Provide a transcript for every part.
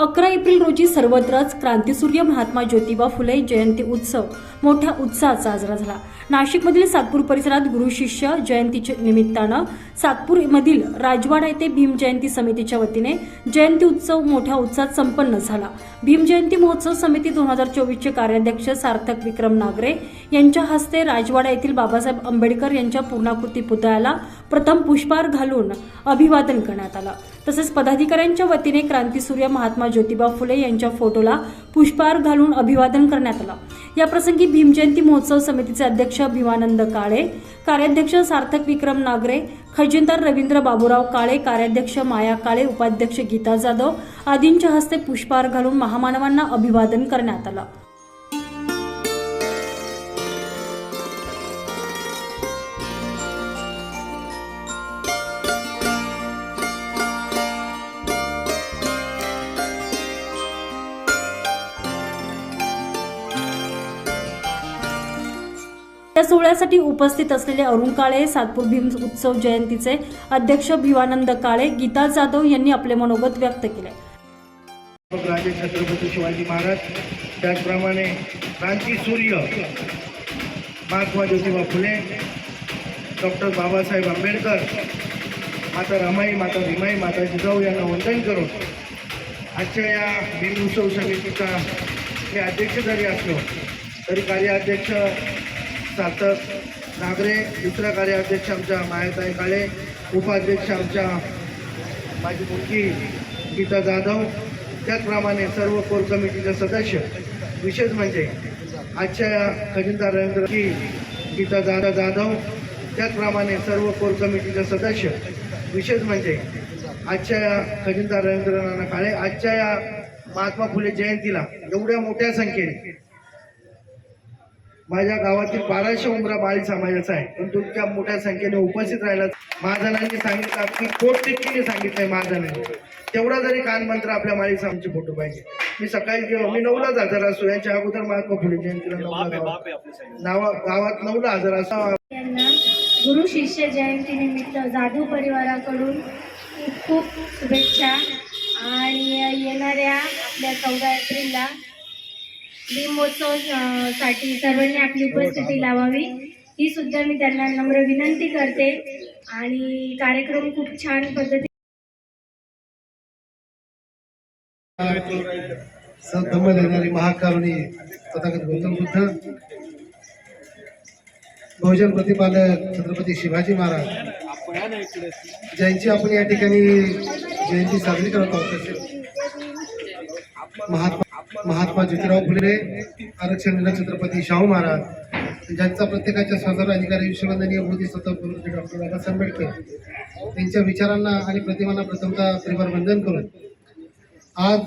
अकरा एप्रिल रोजी सर्वत्रच क्रांतीसूर्य महात्मा ज्योतिबा फुले जयंती उत्सव मोठ्या उत्साहात साजरा झाला. नाशिकमधील सातपूर परिसरात गुरु शिष्य जयंतीच्या निमित्तानं सातपूरमधील राजवाडा येथे भीम जयंती समितीच्या वतीने जयंती उत्सव मोठ्या उत्साहात संपन्न झाला. भीम जयंती महोत्सव समिती दोन हजार चोवीसचे कार्याध्यक्ष सार्थक विक्रम नागरे यांच्या हस्ते राजवाडा येथील बाबासाहेब आंबेडकर यांच्या पूर्णाकृती पुतळ्याला प्रथम पुष्पहार घालून अभिवादन करण्यात आलं. तसेच पदाधिकाऱ्यांच्या वतीने क्रांतीसूर्य महात्मा ज्योतिबा फुले यांच्या फोटोला पुष्पहार घालून अभिवादन करण्यात आलं. याप्रसंगी भीमजयंती महोत्सव समितीचे अध्यक्ष भीमानंद काळे कार्याध्यक्ष सार्थक विक्रम नागरे खजिनदार रवींद्र बाबूराव काळे कार्याध्यक्ष माया काळे उपाध्यक्ष गीता जाधव आदींच्या हस्ते पुष्पहार घालून महामानवांना अभिवादन करण्यात आलं. या सोहळ्यासाठी उपस्थित असलेले अरुण काळे सातपूर भीम उत्सव जयंतीचे अध्यक्ष भिवानंद काळे गीता जाधव यांनी आपले मनोगत व्यक्त केले. राजे छत्रपती शिवाजी महाराज त्याचप्रमाणे क्रांती सूर्य महात्मा ज्योतिबा फुले डॉक्टर बाबासाहेब आंबेडकर माता रमाई माता भीमाई माता जिजाऊ यांना वंदन करून आजच्या या भीम उत्सव समितीचा मी अध्यक्ष जरी असलो तरी कार्याध्यक्ष सार्थक नागरे दुसरा कार्याध्यक्ष आमच्या मायाताई काळे उपाध्यक्ष आमच्या माझी मुलगी गीता जाधव. त्याचप्रमाणे सर्व कोर कमिटीचे सदस्य. विशेष म्हणजे आजच्या या खजिनदार रवींद्र की गीता जाधव जाधव. त्याचप्रमाणे सर्व कोर कमिटीचे सदस्य. विशेष म्हणजे आजच्या या खजिनदार रवींद्र नाना काळे आजच्या या महात्मा फुले जयंतीला एवढ्या मोठ्या संख्येने माझ्या गावातील बाराशे उमरा बाळी समाजाचा आहे. पण तुमच्या मोठ्या संख्येने उपस्थित राहिला. महाजनांनी सांगितलं की कोट तितकीने सांगितलंय महाजनांनी. तेवढा जरी कानमंत्र आपल्या माळी आमचे फोटो पाहिजे. मी सकाळी गेलो मी नऊलाच हजर असतो. यांच्या अगोदर महात्मा फुले जयंतीला नावा गावात नऊला हजर असतो. यांना गुरु शिष्य जयंती निमित्त जाधव परिवाराकडून खूप खूप शुभेच्छा. आणि येणाऱ्या आपल्या चौदा एप्रिलला भीमोत्सवसाठी सर्वांनी आपली उपस्थिती लावावी. ही सुद्धा मी त्यांना नम्र विनंती करते. आणि कार्यक्रम खूप छान पद्धती सद्धम्म देणारी महाकारुणी तथागत गौतम बुद्ध बहुजन प्रतिपादक छत्रपती शिवाजी महाराज ज्यांची आपण या ठिकाणी जयंती साजरी करत आहोत. महात्मा महात्मा ज्योतिराव फुले आरक्षण दिलं छत्रपती शाहू महाराज. ज्यांचा प्रत्येकाच्या स्वतंत्र अधिकारी विश्ववंदनीय मोदी स्वतः डॉक्टर बाबासाहेब आंबेडकर. त्यांच्या विचारांना आणि प्रतिमांना प्रथमता परिवार वंदन करून आज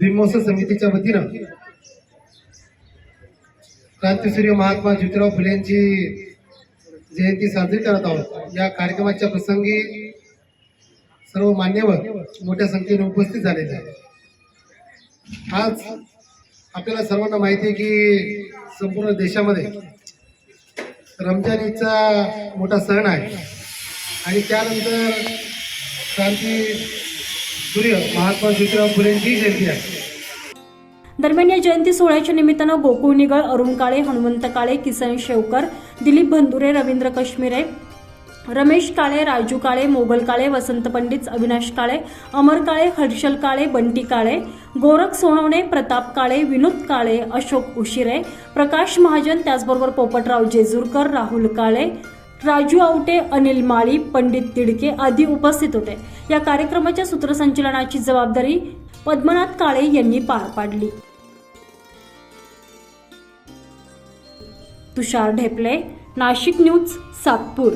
भीमोत्सव समितीच्या वतीनं क्रांतीसूर्य महात्मा ज्योतिराव फुले यांची जयंती साजरी करत आहोत. या कार्यक्रमाच्या प्रसंगी सर्व मान्यवर मोठ्या संख्येने उपस्थित झालेले आहेत. आज आपल्याला सर्वांना माहिती आहे की संपूर्ण देशामध्ये रमजान ईदचा मोठा सण आहे. आणि त्यानंतर क्रांती सूर्य महात्मा ज्योतिराव फुलेंची जयंती आहे. दरम्यान या जयंती सोहळ्याच्या निमित्तानं गोकुळ निगळ अरुण काळे हनुमंत काळे किसन शेवकर दिलीप भंदुरे रवींद्र कश्मीरे रमेश काळे राजू काळे मोगल काळे वसंत पंडित अविनाश काळे अमर काळे हर्षल काळे बंटी काळे गोरख सोनवणे प्रताप काळे विनोद काळे अशोक उशिरे प्रकाश महाजन त्याचबरोबर पोपटराव जेजूरकर राहुल काळे राजू आवटे अनिल माळी पंडित तिडके आदी उपस्थित होते. या कार्यक्रमाच्या सूत्रसंचलनाची जबाबदारी पद्मनाथ काळे यांनी पार पाडली. तुषार ढेपले नाशिक न्यूज सातपूर.